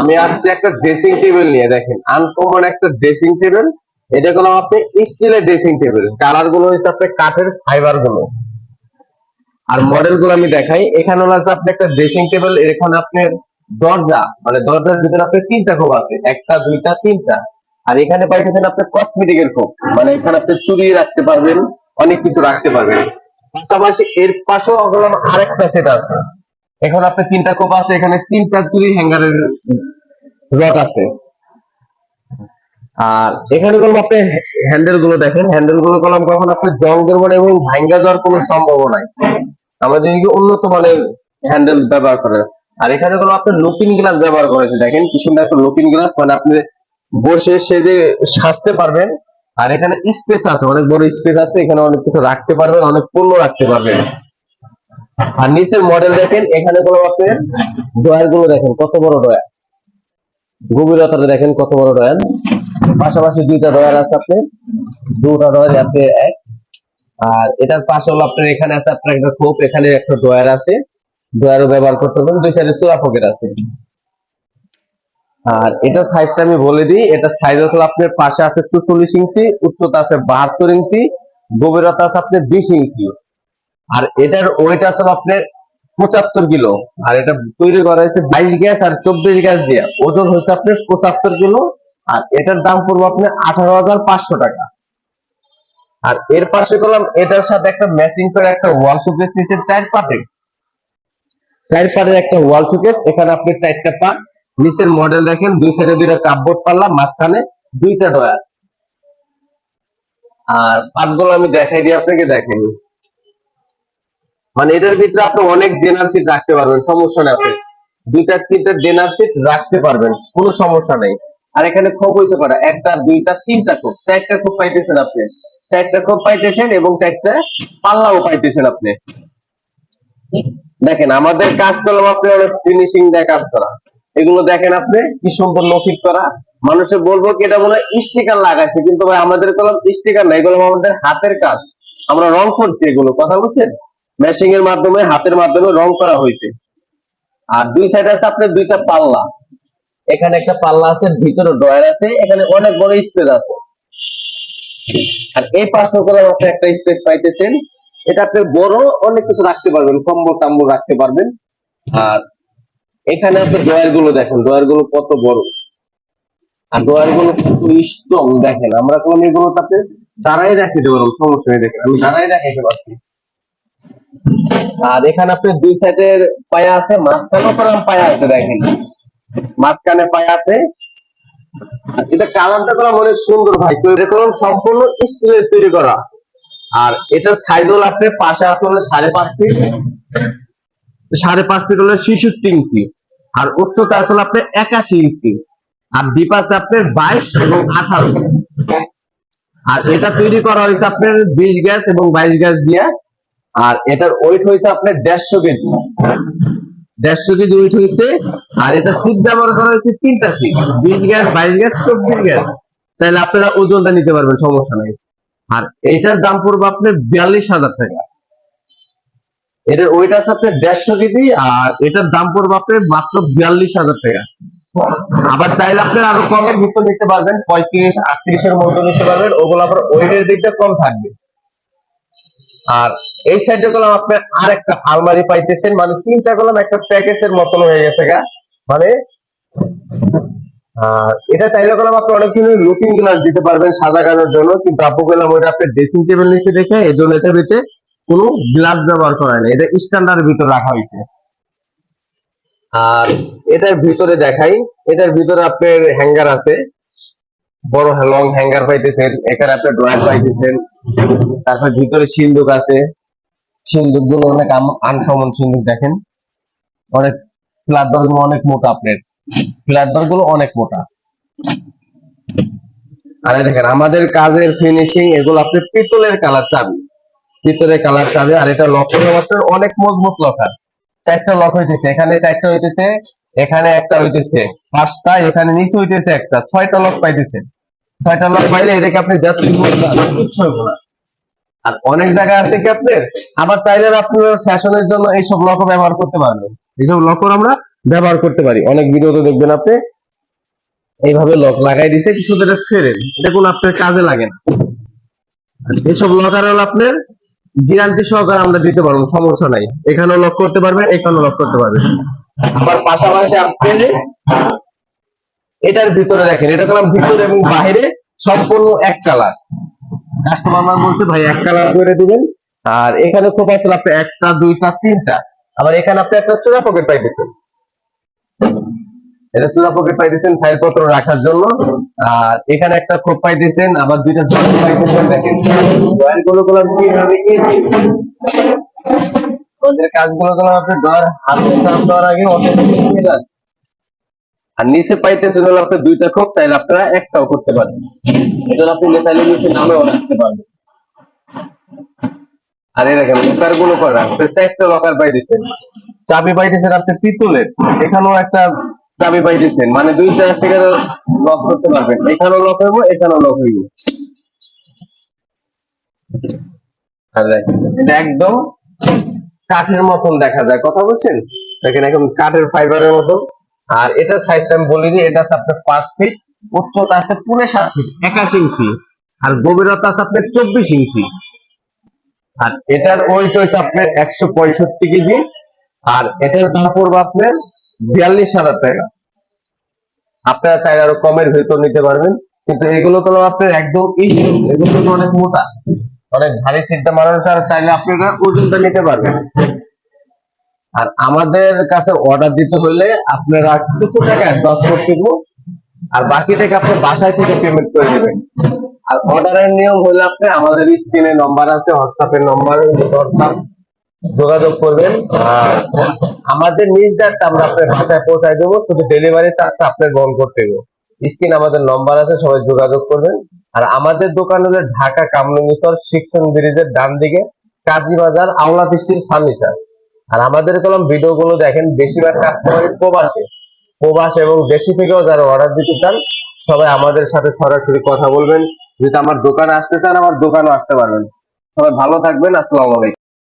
আমি একটা dressing table নিয়ে, দেখেন আনকমন একটা ড্রেসিং টেবিল এটা আপনি স্টিলের ড্রেসিং টেবিল কালারগুলো কাঠের ফাইবারগুলো। আর মডেলগুলো আমি দেখাই। এখানে আপনি একটা ড্রেসিং টেবিল এখানে আপনার দরজা মানে দরজার ভিতরে আপনার তিনটা খোপ আছে, একটা, দুইটা, তিনটা। আর এখানে পাইতেছেন আপনার কসমেটিক এর খোপ মানে এখানে আপনি চুড়ি রাখতে পারবেন, অনেক কিছু রাখতে পারবেন। পাশাপাশি এর পাশেও আরেকটা সেট আছে। এখানে আপনার তিনটা খোপ আছে, এখানে তিনটা চুড়ি হ্যাঙ্গারের রড আছে। আর এখানে করলাম আপনি হ্যান্ডেলগুলো দেখেন হ্যান্ডেলগুলো করলাম কখন আপনি জং ধরবেন এবং ভাঙ্গা যাওয়ার কোনো সম্ভাবনা নাই। আমাদের উন্নত মানের হ্যান্ডেল ব্যবহার করে। আর এখানে কোনো আপনার লুকিং গ্লাস ব্যবহার করেছে দেখেন, কি সুন্দর একটা লুকিং গ্লাস মানে আপনি বসে সেজে সাজতে পারবেন। আর এখানে স্পেস আছে, অনেক বড় স্পেস আছে, এখানে অনেক কিছু রাখতে পারবেন, অনেক পণ্য রাখতে পারবেন। আর নিচের মডেল দেখেন, এখানে কোনো আপনি ডয়ারগুলো দেখেন, কত বড় ডয়ার গভীরতাটা দেখেন, কত বড় ডয়ার পাশাপাশি দুইটা ডয়ার আছে আপনি, দুটা ডয়ার আপনি এক। আর এটার পাশে হলো আপনার, এখানে আছে আপনার একটা খোপ এখানে একটা ডয়ার আছে। ডয়ারও ব্যবহার করতে পারবেন দুই সাইডে চোরা পকেট আছে। আর এটা সাইজটা আমি বলে দিই, এটা সাইজ হলো আপনার পাশে আছে চুচল্লিশ ইঞ্চি, উচ্চতা আছে বাহাত্তর ইঞ্চি, গভীরতা আছে আপনার বিশ ইঞ্চি। আর এটার ওয়েট আসলে আপনার পঁচাত্তর কিলো। আর এটা তৈরি করা হয়েছে বাইশ গ্যাস আর চব্বিশ গ্যাস দিয়ে। ওজন হচ্ছে আপনার পঁচাত্তর কিলো, আর এটার দাম পড়বে আপনার আঠারো হাজার পাঁচশো টাকা। আর এর পাশে করলাম, এটার সাথে একটা ম্যাচিং করে একটা ওয়াল শোকেস নিচে চার পাটে চার পাটের একটা ওয়াল শোকেস এখানে আপনি চারটা পাট নিচের মডেল দেখেন, দুই সাইডে দুইটা কাপবোর্ড পাল্লা, মাঝখানে দুইটা ডয়ার আর পাটগুলো আমি দেখাই দিই আপনাকে দেখেন মানে এটার ভিতরে আপনি অনেক জেনার সিট রাখতে পারবেন, সমস্যা নেই আপনি। দুইটা, তিনটা জেনার সিট রাখতে পারবেন, কোনো সমস্যা নেই। আর এখানে খোপ হইতে পারে, একটা, দুইটা, তিনটা খোপ চারটা খোপ পাইতেছেন আপনি। চারটা খোপ পাইতেছেন এবং চারটা পাল্লাও পাইতেছেন আপনি। দেখেন, আমাদের কাজ করলাম আপনি অনেক ফিনিশিং দিয়ে কাজ করা। এগুলো দেখেন আপনি কি সুন্দর লক্ষিত করা। মানুষে বলব কি, এটা মনে হয় স্টিকার লাগাইছে, কিন্তু ভাই আমাদের কলম স্টিকার না এগুলো আমাদের হাতের কাজ। আমরা রং করছি এগুলো, কথা বলছেন? মেশিং এর মাধ্যমে, হাতের মাধ্যমে রং করা হয়েছে। আর দুই সাইড আছে আপনার দুইটা পাল্লা। এখানে একটা পাল্লা আছে, ভিতরে ড্রয়ার আছে, এখানে অনেক বড় স্পেস আছে। আর এই পাশে একটা স্পেস পাইতেছেন। এটা আপনি বড় অনেক কিছু রাখতে পারবেন, কম্বল টাম্বল রাখতে পারবেন। আর এখানে আপনি ড্রয়ারগুলো দেখেন ড্রয়ারগুলো কত বড়। আর ড্রয়ারগুলো কত স্ট্রং দেখেন, আমরা কোন এগুলো তাতে দাঁড়াই রাখতে পারব, সমস্যা নেই দেখেন, আমি দাঁড়াই রাখাইতে পারছি। আর এখানে আপনি দুই সাইডের পায়া আছে, মাঝখানে করাম পায়া আছে দেখেন। মাঝখানে পায়া আছে। এটা কালারটা করা অনেক সুন্দর ভাই, তো এটা করলাম সম্পূর্ণ স্টিলের তৈরি করা। আর এটার সাইজ হলো আপনি পাশে আসলে সাড়ে পাঁচ ফিট সাড়ে পাঁচ ফিট হলে ছেষট্টি ইঞ্চি আর উচ্চতা আসলে আপনার একাশি ইঞ্চি আর আছে আপনার বাইশ এবং আঠারো আর এটা তৈরি করা হয়েছে আপনার বিশ গ্যাস এবং বাইশ গ্যাস দিয়ে, আর এটার ওয়েট হয়েছে আপনার দেড়শো কেজি। দেড়শো কেজি ওয়েট হয়েছে, আর এটা সিট ব্যবহার করা হয়েছে তিনটা সিট বিশ গ্যাস, বাইশ গ্যাস, চব্বিশ গ্যাস। তাহলে আপনারা ওজনটা নিতে পারবেন, সমস্যা নাই। আর এটার দাম পড়বে আপনার বিয়াল্লিশ হাজার টাকা। এটার ওয়েট আছে আপনার দেড়শো কেজি আর এটার দাম পড়বে আপনার মাত্র বিয়াল্লিশ হাজার টাকা। আবার চাইলে আপনার আরও কমের ভিতর নিতে পারবেন, পঁয়ত্রিশ আটত্রিশের মধ্যে নিতে পারবেন, ওগুলো আবার ওয়েটের দিকটা কম থাকবে। আর এই সাইডে করলাম আপনার আরেকটা আলমারি পাইতেছেন মানে তিনটা করলাম একটা প্যাকেজের মতন হয়ে গেছে গা। মানে আর এটা চাইলে করলাম আপনি অনেক কিছু লুকিং গ্লাস দিতে পারবেন সাদা কাজের জন্য, কিন্তু আপু গেলাম ওইটা আপনার ড্রেসিং টেবিল নিচে দেখে এই জন্য এটার ভিতরে কোনো গ্লাস ব্যবহার করা নেই। এটা স্ট্যান্ডার্ড ভিতর রাখা হয়েছে। আর এটার ভিতরে দেখাই, এটার ভিতরে আপনার হ্যাঙ্গার আছে। বড় লং হ্যাঙ্গার পাইতেছেন, এখানে আপনার ড্রয়ার পাইতেছেন। তারপর ভিতরে সিন্দুক আছে। সিন্দুকগুলো অনেক আনকমন সিন্দুক দেখেন। অনেকগুলো অনেক মোটা আপনার। ফ্ল্যাটবারগুলো অনেক মোটা। আরে দেখেন, আমাদের কাজের ফিনিশিং এগুলো আপনি পিতলের কালার চাবি। পিতলের কালার চাবি, আর এটা লক মাত্র অনেক মজবুত লকার চারটা লক হইতেছে, এখানে চারটা হইতেছে, এখানে একটা হইতেছে, পাঁচটা, এখানে নিচে হইতেছে একটা, ছয়টা লক পাইতেছে। ছয়টা লক পাইলে এটাকে আপনি না। আর অনেক জায়গায় আছে কি আপনার? আবার চাইলে আপনার ফ্যাশনের জন্য এইসব লকও ব্যবহার করতে পারবেন। এইসব লকও আমরা ব্যবহার করতে পারি। অনেক ভিডিওতে দেখবেন আপনি। এইভাবে লক লাগাই দিছে, কিছু এটা ফেরেন এটা কোনো আপনার কাজে লাগে না। আর এইসব লকার হলো আপনার গ্যারান্টি সহকারে আমরা দিতে পারব, সমস্যা নাই। এখানেও লক করতে পারবেন, এখানেও লক করতে পারবেন। আবার পাশাপাশি আপনি এটার ভিতরে দেখেন, এটা করলাম ভিতরে এবং বাইরে সম্পূর্ণ এক কালার কাস্টমার আমার বলছে, ভাই, এক কালার করে দিবেন। আর এখানে খুব আসলে আপনি একটা, দুইটা, তিনটা। আবার এখানে আপনি একটা চোরা পকেট পাইতেছেন। এটা চোরা পকেট পাইতেছেন ফাইল পত্র রাখার জন্য। আর এখানে একটা খোপ পাইতেছেন আবার দুইটা জয়েন্ট পাইতেছেন দেখেন। জয়েন্টগুলো করলাম কীভাবে কিনছি? ওদের কাজগুলো করলাম আপনি ডর হাতে চাপ দেওয়ার আগে যায়। আর নিচে পাইতেছেন হলো আপনি দুইটা খোপ, চাইলে আপনারা একটাও করতে পারেন। এটা আপনি চাইলে নিচে নামেও রাখতে পারবেন। আর দেখেন লকারগুলো করা। আপনি চারটা লকার পাইতেছেন চাবি পাইতেছেন আপনি পিতলের। এখানেও একটা চাবি পাইতেছেন। মানে দুই জায়গা থেকে লক করতে পারবেন। এখানেও লক হইব, এখানেও লক হইব। একদম কাঠের মতন দেখা যায়। কথা বলছেন? দেখেন এখন কাঠের ফাইবারের মতন। আর এটা সাইজটা আমি বলিনি, এটা আপনার পাঁচ ফিট উচ্চতা আছে পুনে সাত ফিট একাশি ইঞ্চি আর গভীরতা আছে আপনার চব্বিশ ইঞ্চি আর এটার ওয়েট হচ্ছে আপনার একশো পঁয়ষট্টি কেজি। আর এটার দাম পড়বে আপনার বিয়াল্লিশ হাজার টাকা। আপনারা চাইলে আরও কমের ভেতর নিতে পারবেন। কিন্তু এগুলো তো আপনার একদম এগুলো তো অনেক মোটা। অনেক ভারী চিন্তা মানুষ আর চাইলে আপনারা ওজনটা নিতে পারবেন। আর আমাদের কাছে অর্ডার দিতে হলে আপনারা কিছু টাকা অ্যাডভান্স করতে আর বাকি টাকা আপনি বাসায় থেকে পেমেন্ট করে দেবেন। আর অর্ডারের নিয়ম হলে আপনি আমাদের স্ক্রিনে নম্বর আছে হোয়াটসঅ্যাপের নম্বর হোয়াটসঅ্যাপ যোগাযোগ করবেন। আমাদের নিজ দায়িত্ব আমরা আপনার বাসায় পৌঁছায় দেবো, শুধু ডেলিভারি চার্জটা আপনার বহন করতে দেবো স্ক্রিন আমাদের নম্বর আছে, সবাই যোগাযোগ করবেন। আর আমাদের দোকান হলো ঢাকা কামরুঙ্গিচর শিক্ষণ ব্রিজের ডান দিকে কাজী বাজার আওলা দৃষ্টির ফার্নিচার আর আমাদের কলম ভিডিও গুলো দেখেন, বেশিরভাগ কাস্টমার প্রবাসে। প্রবাস এবং দেশি থেকেও যারা অর্ডার দিতে চান, সবাই আমাদের সাথে সরাসরি কথা বলবেন। যদি আমার দোকানে আসতে চান, আমার দোকানে আসতে পারবেন। সবাই ভালো থাকবেন, আসসালামু আলাইকুম।